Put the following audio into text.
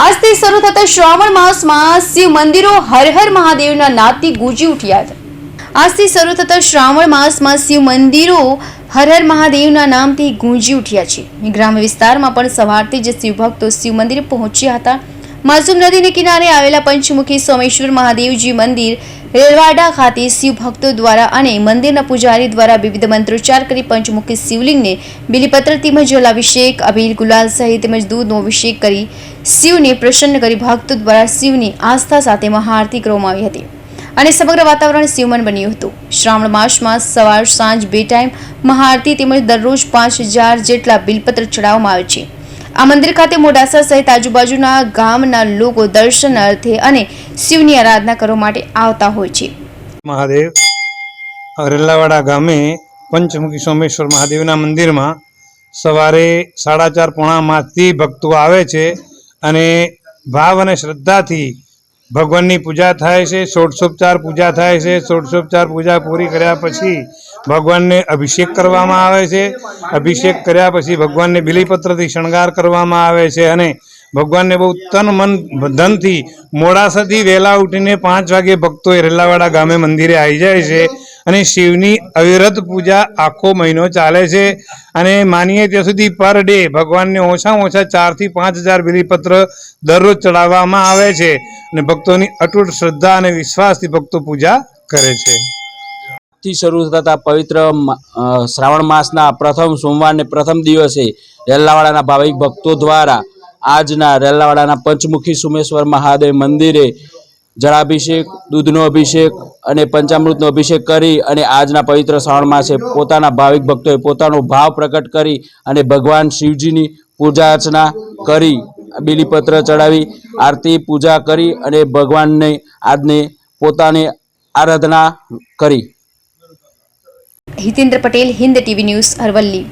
આજથી શરૂ થતા શ્રાવણ માસમાં શિવ મંદિરો હર હર મહાદેવના નાદથી ગુંજી ઉઠ્યા છે. આજથી શરૂ થતા શ્રાવણ માસમાં શિવ મંદિરો હર હર મહાદેવના નામથી ગુંજી ઉઠ્યા છે. ગ્રામ્ય વિસ્તારમાં પણ સવારથી જ શિવભક્તો શિવ મંદિરે પહોંચ્યા હતા. માસુમ નદીને કિનારે આવેલા પંચમુખી સોમેશ્વર મહાદેવજી મંદિર રેલવાડા ખાતે શિવ ભક્તો દ્વારા અને મંદિરના પૂજારી દ્વારા વિવિધ મંત્રોચ્ચાર કરી પંચમુખી શિવલિંગને બિલીપત્ર તેમજ જલાભિષેક અબીલ ગુલાલ સહિત તેમજ દૂધનો અભિષેક કરી શિવને પ્રસન્ન કરી ભક્તો દ્વારા શિવની આસ્થા સાથે મહાઆરતી કરવામાં આવી હતી અને સમગ્ર વાતાવરણ શિવમન બન્યું હતું. શ્રાવણ માસમાં સવાર સાંજ બે ટાઈમ મહાઆરતી તેમજ દરરોજ પાંચ હજાર જેટલા બિલપત્ર ચડાવવામાં આવે છે. આ મંદિર ખાતે મોડાસા સહિત આજુબાજુના ગામના લોકો દર્શન અર્થે અને શિવની આરાધના કરવા માટે આવતા હોય છે. મહાદેવ રેલાવાડા ગામે પંચમુખી સોમેશ્વર મહાદેવના મંદિરમાં સવારે સાડા ચાર પોણામાંથી ભક્તો આવે છે અને ભાવ અને શ્રદ્ધાથી ભગવાનની પૂજા થાય છે, ષોડશોપચાર પૂજા થાય છે, ષોડશોપચાર પૂજા પૂરી કર્યા પછી ભગવાનને અભિષેક કરવામાં આવે છે. અભિષેક કર્યા પછી ભગવાનને બિલીપત્રથી શણગાર કરવામાં આવે છે અને ભગવાનને બહુ તન મન, ધનથી મોડાસાથી વહેલા ઉઠીને પાંચ વાગે ભક્તો એ રેલાવાડા ગામે મંદિરે આવી જાય છે. અને શિવની અવિરત પૂજા આખો મહિનો ચાલે છે. અને માનીએ ત્યાં સુધી પર ડે ભગવાનને ઓછામાં ઓછા ચારથી પાંચ હજાર બિલીપત્ર દરરોજ ચડાવવામાં આવે છે અને ભક્તોની અટૂટ શ્રદ્ધા અને વિશ્વાસથી ભક્તો પૂજા કરે છે. થી શરૂ થતા પવિત્ર શ્રાવણ માસના પ્રથમ સોમવારને પ્રથમ દિવસે રેલાવાડાના ભાવિક ભક્તો દ્વારા આજના રેલાવાડાના પંચમુખી સુમેશ્વર મહાદેવ મંદિરે જળાભિષેક, દૂધનો અભિષેક અને પંચામૃતનો અભિષેક કરી અને આજના પવિત્ર શ્રાવણ માસે પોતાના ભાવિક ભક્તોએ પોતાનો ભાવ પ્રગટ કરી અને ભગવાન શિવજીની પૂજા અર્ચના કરી, બિલીપત્ર ચડાવી, આરતી, પૂજા કરી અને ભગવાનને, આજને પોતાની આરાધના કરી. Hitendra Patel, Hind TV News Aravalli.